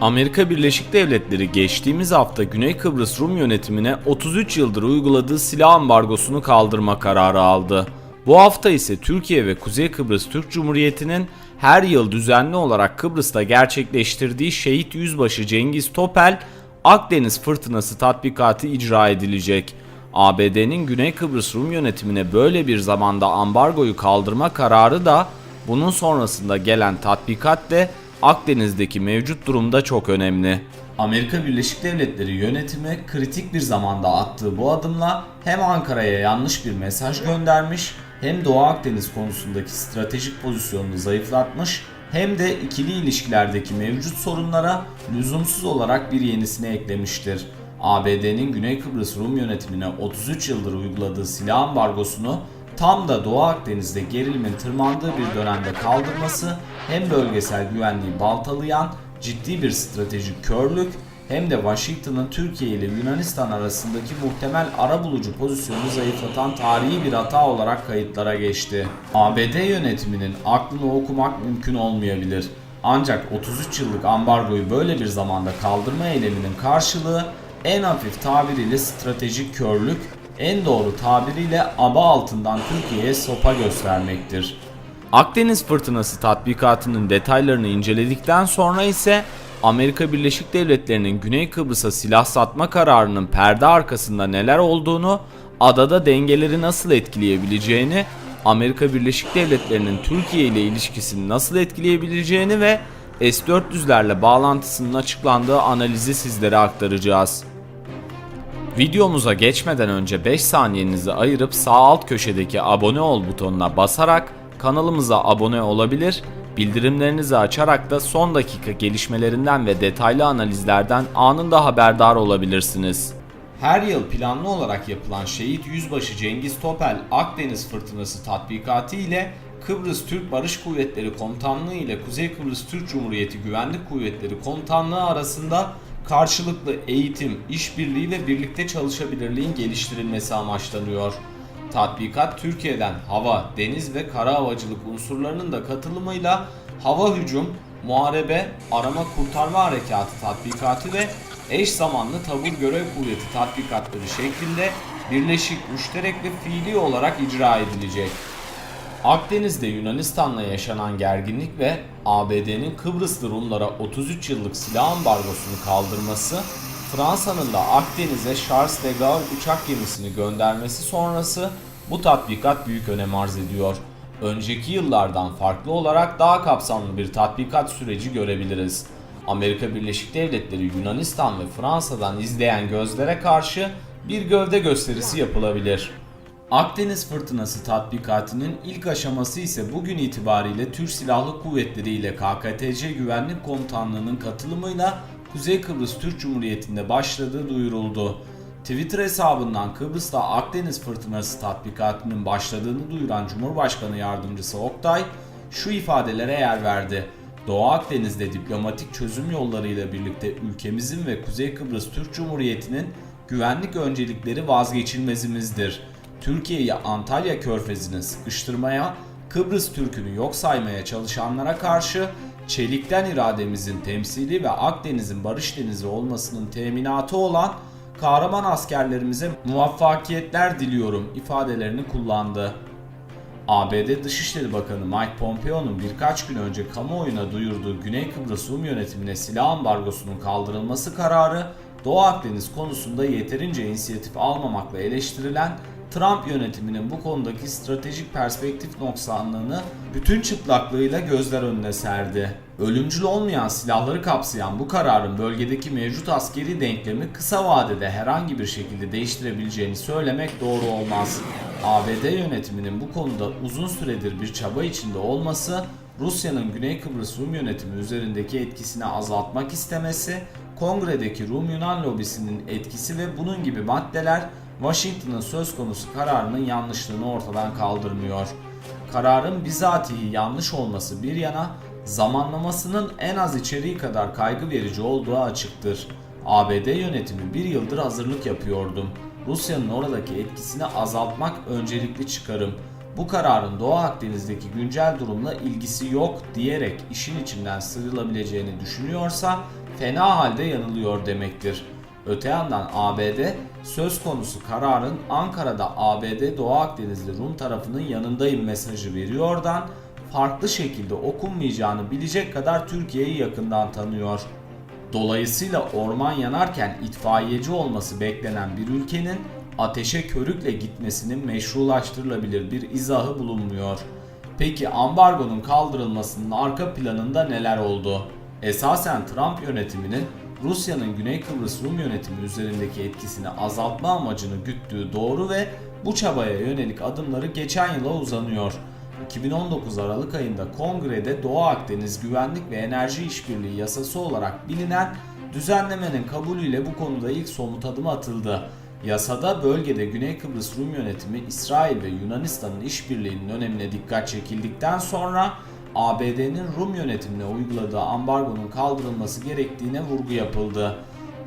Amerika Birleşik Devletleri geçtiğimiz hafta Güney Kıbrıs Rum yönetimine 33 yıldır uyguladığı silah ambargosunu kaldırma kararı aldı. Bu hafta ise Türkiye ve Kuzey Kıbrıs Türk Cumhuriyeti'nin her yıl düzenli olarak Kıbrıs'ta gerçekleştirdiği Şehit Yüzbaşı Cengiz Topel Akdeniz Fırtınası tatbikatı icra edilecek. ABD'nin Güney Kıbrıs Rum yönetimine böyle bir zamanda ambargoyu kaldırma kararı da bunun sonrasında gelen tatbikat de Akdeniz'deki mevcut durumda çok önemli. Amerika Birleşik Devletleri yönetimi kritik bir zamanda attığı bu adımla hem Ankara'ya yanlış bir mesaj göndermiş hem Doğu Akdeniz konusundaki stratejik pozisyonunu zayıflatmış hem de ikili ilişkilerdeki mevcut sorunlara lüzumsuz olarak bir yenisini eklemiştir. ABD'nin Güney Kıbrıs Rum yönetimine 33 yıldır uyguladığı silah ambargosunu tam da Doğu Akdeniz'de gerilimin tırmandığı bir dönemde kaldırması hem bölgesel güvenliği baltalayan ciddi bir stratejik körlük hem de Washington'ın Türkiye ile Yunanistan arasındaki muhtemel arabulucu pozisyonu zayıflatan tarihi bir hata olarak kayıtlara geçti. ABD yönetiminin aklını okumak mümkün olmayabilir. Ancak 33 yıllık ambargoyu böyle bir zamanda kaldırma eyleminin karşılığı en hafif tabiriyle stratejik körlük, en doğru tabiriyle aba altından Türkiye'ye sopa göstermektir. Akdeniz Fırtınası tatbikatının detaylarını inceledikten sonra ise Amerika Birleşik Devletleri'nin Güney Kıbrıs'a silah satma kararının perde arkasında neler olduğunu, adada dengeleri nasıl etkileyebileceğini, Amerika Birleşik Devletleri'nin Türkiye ile ilişkisini nasıl etkileyebileceğini ve S-400'lerle bağlantısının açıklandığı analizi sizlere aktaracağız. Videomuza geçmeden önce 5 saniyenizi ayırıp sağ alt köşedeki abone ol butonuna basarak kanalımıza abone olabilir, bildirimlerinizi açarak da son dakika gelişmelerinden ve detaylı analizlerden anında haberdar olabilirsiniz. Her yıl planlı olarak yapılan Şehit Yüzbaşı Cengiz Topel Akdeniz Fırtınası tatbikatı ile Kıbrıs Türk Barış Kuvvetleri Komutanlığı ile Kuzey Kıbrıs Türk Cumhuriyeti Güvenlik Kuvvetleri Komutanlığı arasında karşılıklı eğitim, işbirliği ve birlikte çalışabilirliğin geliştirilmesi amaçlanıyor. Tatbikat Türkiye'den hava, deniz ve kara havacılık unsurlarının da katılımıyla hava hücum, muharebe, arama kurtarma harekatı tatbikatı ve eş zamanlı tabur görev kuvveti tatbikatları şeklinde birleşik, müşterek ve fiili olarak icra edilecek. Akdeniz'de Yunanistan'la yaşanan gerginlik ve ABD'nin Kıbrıslı Rumlara 33 yıllık silah ambargosunu kaldırması, Fransa'nın da Akdeniz'e Charles de Gaulle uçak gemisini göndermesi sonrası bu tatbikat büyük önem arz ediyor. Önceki yıllardan farklı olarak daha kapsamlı bir tatbikat süreci görebiliriz. Amerika Birleşik Devletleri Yunanistan ve Fransa'dan izleyen gözlere karşı bir gövde gösterisi yapılabilir. Akdeniz Fırtınası tatbikatının ilk aşaması ise bugün itibariyle Türk Silahlı Kuvvetleri ile KKTC Güvenlik Komutanlığı'nın katılımıyla Kuzey Kıbrıs Türk Cumhuriyeti'nde başladığı duyuruldu. Twitter hesabından Kıbrıs'ta Akdeniz Fırtınası tatbikatının başladığını duyuran Cumhurbaşkanı Yardımcısı Oktay şu ifadelere yer verdi. Doğu Akdeniz'de diplomatik çözüm yollarıyla birlikte ülkemizin ve Kuzey Kıbrıs Türk Cumhuriyeti'nin güvenlik öncelikleri vazgeçilmezimizdir. Türkiye'yi Antalya körfezine sıkıştırmaya, Kıbrıs Türk'ünü yok saymaya çalışanlara karşı çelikten irademizin temsili ve Akdeniz'in barış denizi olmasının teminatı olan kahraman askerlerimize muvaffakiyetler diliyorum ifadelerini kullandı. ABD Dışişleri Bakanı Mike Pompeo'nun birkaç gün önce kamuoyuna duyurduğu Güney Kıbrıs Rum yönetimine silah ambargosunun kaldırılması kararı Doğu Akdeniz konusunda yeterince inisiyatif almamakla eleştirilen Trump yönetiminin bu konudaki stratejik perspektif noksanlığını bütün çıplaklığıyla gözler önüne serdi. Ölümcül olmayan silahları kapsayan bu kararın bölgedeki mevcut askeri denklemi kısa vadede herhangi bir şekilde değiştirebileceğini söylemek doğru olmaz. ABD yönetiminin bu konuda uzun süredir bir çaba içinde olması, Rusya'nın Güney Kıbrıs Rum yönetimi üzerindeki etkisini azaltmak istemesi, Kongre'deki Rum Yunan lobisinin etkisi ve bunun gibi maddeler Washington'ın söz konusu kararının yanlışlığını ortadan kaldırmıyor. Kararın bizatihi yanlış olması bir yana zamanlamasının en az içeriği kadar kaygı verici olduğu açıktır. ABD yönetimi bir yıldır hazırlık yapıyordum. Rusya'nın oradaki etkisini azaltmak öncelikli çıkarım. Bu kararın Doğu Akdeniz'deki güncel durumla ilgisi yok diyerek işin içinden sıyrılabileceğini düşünüyorsa fena halde yanılıyor demektir. Öte yandan ABD söz konusu kararın Ankara'da ABD Doğu Akdenizli Rum tarafının yanındayım mesajı veriyordan farklı şekilde okunmayacağını bilecek kadar Türkiye'yi yakından tanıyor. Dolayısıyla orman yanarken itfaiyeci olması beklenen bir ülkenin ateşe körükle gitmesinin meşrulaştırılabilir bir izahı bulunmuyor. Peki ambargonun kaldırılmasının arka planında neler oldu? Esasen Trump yönetiminin Rusya'nın Güney Kıbrıs Rum yönetimi üzerindeki etkisini azaltma amacını güttüğü doğru ve bu çabaya yönelik adımları geçen yıla uzanıyor. 2019 Aralık ayında Kongre'de Doğu Akdeniz Güvenlik ve Enerji İşbirliği Yasası olarak bilinen düzenlemenin kabulüyle bu konuda ilk somut adım atıldı. Yasada bölgede Güney Kıbrıs Rum yönetimi İsrail ve Yunanistan'ın işbirliğinin önemine dikkat çekildikten sonra ABD'nin Rum yönetimine uyguladığı ambargonun kaldırılması gerektiğine vurgu yapıldı.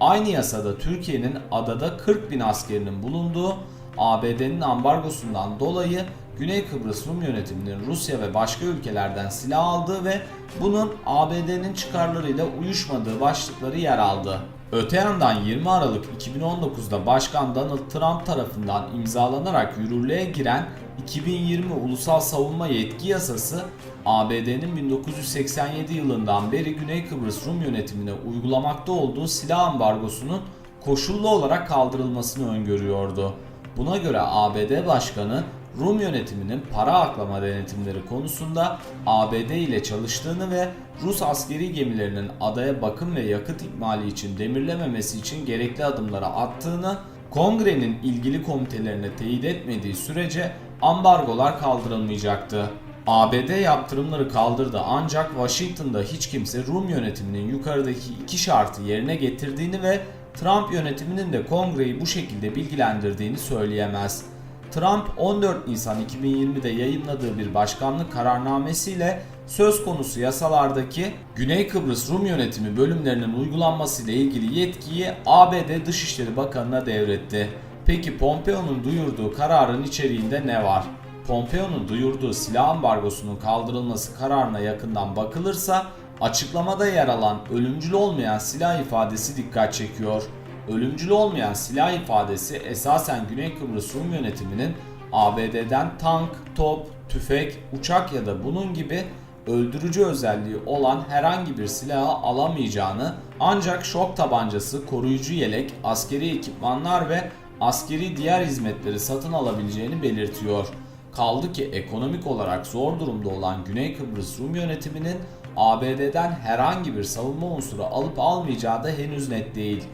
Aynı yasada Türkiye'nin adada 40 bin askerinin bulunduğu ABD'nin ambargosundan dolayı Güney Kıbrıs Rum yönetiminin Rusya ve başka ülkelerden silah aldığı ve bunun ABD'nin çıkarlarıyla uyuşmadığı başlıkları yer aldı. Öte yandan 20 Aralık 2019'da Başkan Donald Trump tarafından imzalanarak yürürlüğe giren 2020 Ulusal Savunma Yetki Yasası ABD'nin 1987 yılından beri Güney Kıbrıs Rum yönetimine uygulamakta olduğu silah ambargosunun koşullu olarak kaldırılmasını öngörüyordu. Buna göre ABD Başkanı Rum yönetiminin para aklama denetimleri konusunda ABD ile çalıştığını ve Rus askeri gemilerinin adaya bakım ve yakıt ikmali için demirlememesi için gerekli adımları attığını, Kongre'nin ilgili komitelerine teyit etmediği sürece ambargolar kaldırılmayacaktı. ABD yaptırımları kaldırdı ancak Washington'da hiç kimse Rum yönetiminin yukarıdaki iki şartı yerine getirdiğini ve Trump yönetiminin de kongreyi bu şekilde bilgilendirdiğini söyleyemez. Trump 14 Nisan 2020'de yayınladığı bir başkanlık kararnamesiyle söz konusu yasalardaki Güney Kıbrıs Rum yönetimi bölümlerinin uygulanması ile ilgili yetkiyi ABD Dışişleri Bakanı'na devretti. Peki Pompeo'nun duyurduğu kararın içeriğinde ne var? Pompeo'nun duyurduğu silah ambargosunun kaldırılması kararına yakından bakılırsa açıklamada yer alan ölümcül olmayan silah ifadesi dikkat çekiyor. Ölümcül olmayan silah ifadesi esasen Güney Kıbrıs Rum yönetiminin ABD'den tank, top, tüfek, uçak ya da bunun gibi öldürücü özelliği olan herhangi bir silahı alamayacağını ancak şok tabancası, koruyucu yelek, askeri ekipmanlar ve askeri diğer hizmetleri satın alabileceğini belirtiyor. Kaldı ki ekonomik olarak zor durumda olan Güney Kıbrıs Rum yönetiminin ABD'den herhangi bir savunma unsuru alıp almayacağı da henüz net değil.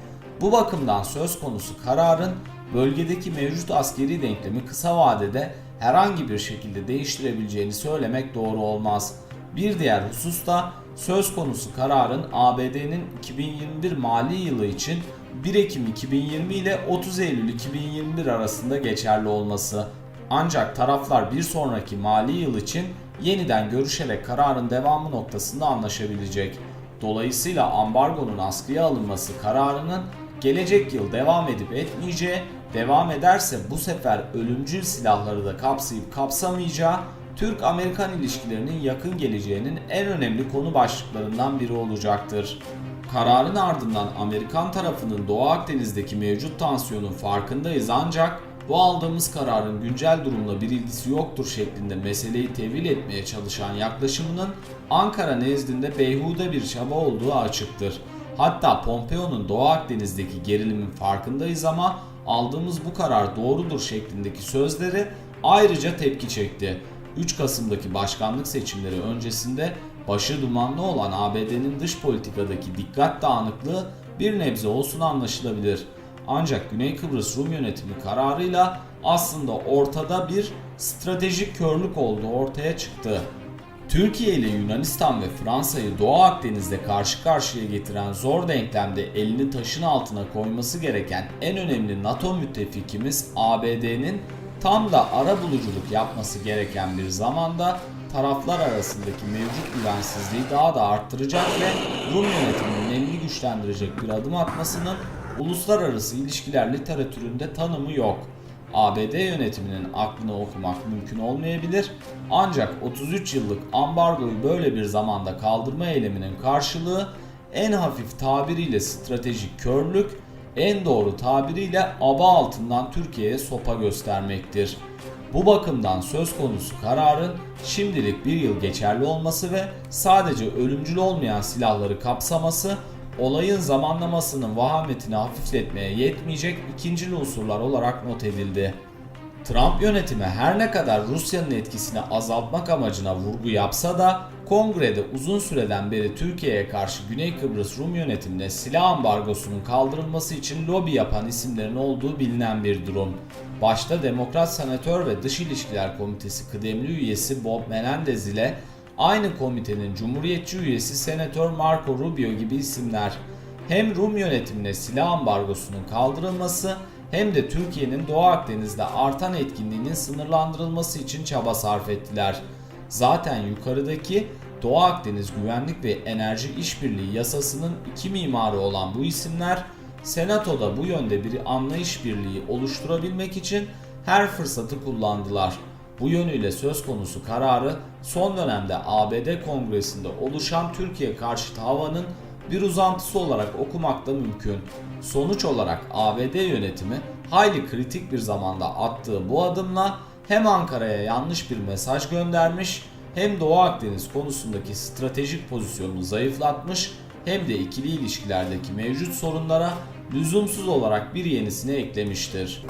Bu bakımdan söz konusu kararın bölgedeki mevcut askeri denklemi kısa vadede herhangi bir şekilde değiştirebileceğini söylemek doğru olmaz. Bir diğer husus da söz konusu kararın ABD'nin 2021 mali yılı için 1 Ekim 2020 ile 30 Eylül 2021 arasında geçerli olması. Ancak taraflar bir sonraki mali yıl için yeniden görüşerek kararın devamı noktasında anlaşabilecek. Dolayısıyla ambargonun askıya alınması kararının gelecek yıl devam edip etmeyeceği, devam ederse bu sefer ölümcül silahları da kapsayıp kapsamayacağı Türk-Amerikan ilişkilerinin yakın geleceğinin en önemli konu başlıklarından biri olacaktır. Kararın ardından Amerikan tarafının Doğu Akdeniz'deki mevcut tansiyonun farkındayız ancak bu aldığımız kararın güncel durumla bir ilgisi yoktur şeklinde meseleyi tevil etmeye çalışan yaklaşımının Ankara nezdinde beyhude bir çaba olduğu açıktır. Hatta Pompeo'nun Doğu Akdeniz'deki gerilimin farkındayız ama aldığımız bu karar doğrudur şeklindeki sözleri ayrıca tepki çekti. 3 Kasım'daki başkanlık seçimleri öncesinde başı dumanlı olan ABD'nin dış politikadaki dikkat dağınıklığı bir nebze olsun anlaşılabilir. Ancak Güney Kıbrıs Rum yönetimi kararıyla aslında ortada bir stratejik körlük olduğu ortaya çıktı. Türkiye ile Yunanistan ve Fransa'yı Doğu Akdeniz'de karşı karşıya getiren zor denklemde elini taşın altına koyması gereken en önemli NATO müttefikimiz ABD'nin tam da ara buluculuk yapması gereken bir zamanda taraflar arasındaki mevcut güvensizliği daha da arttıracak ve Rum yönetiminin elini güçlendirecek bir adım atmasının uluslararası ilişkiler literatüründe tanımı yok. ABD yönetiminin aklını okumak mümkün olmayabilir ancak 33 yıllık ambargoyu böyle bir zamanda kaldırma eyleminin karşılığı en hafif tabiriyle stratejik körlük, en doğru tabiriyle aba altından Türkiye'ye sopa göstermektir. Bu bakımdan söz konusu kararın şimdilik bir yıl geçerli olması ve sadece ölümcül olmayan silahları kapsaması olayın zamanlamasının vahametini hafifletmeye yetmeyecek ikincil unsurlar olarak not edildi. Trump yönetimi her ne kadar Rusya'nın etkisini azaltmak amacına vurgu yapsa da kongrede uzun süreden beri Türkiye'ye karşı Güney Kıbrıs Rum yönetimine silah ambargosunun kaldırılması için lobi yapan isimlerin olduğu bilinen bir durum. Başta Demokrat Senatör ve Dış İlişkiler Komitesi kıdemli üyesi Bob Menendez ile aynı komitenin Cumhuriyetçi üyesi Senatör Marco Rubio gibi isimler hem Rum yönetimine silah ambargosunun kaldırılması hem de Türkiye'nin Doğu Akdeniz'de artan etkinliğinin sınırlandırılması için çaba sarf ettiler. Zaten yukarıdaki Doğu Akdeniz Güvenlik ve Enerji İşbirliği Yasası'nın iki mimarı olan bu isimler Senato'da bu yönde bir anlayış birliği oluşturabilmek için her fırsatı kullandılar. Bu yönüyle söz konusu kararı son dönemde ABD Kongresi'nde oluşan Türkiye karşıtı havanın bir uzantısı olarak okumak da mümkün. Sonuç olarak ABD yönetimi hayli kritik bir zamanda attığı bu adımla hem Ankara'ya yanlış bir mesaj göndermiş hem Doğu Akdeniz konusundaki stratejik pozisyonunu zayıflatmış hem de ikili ilişkilerdeki mevcut sorunlara lüzumsuz olarak bir yenisini eklemiştir.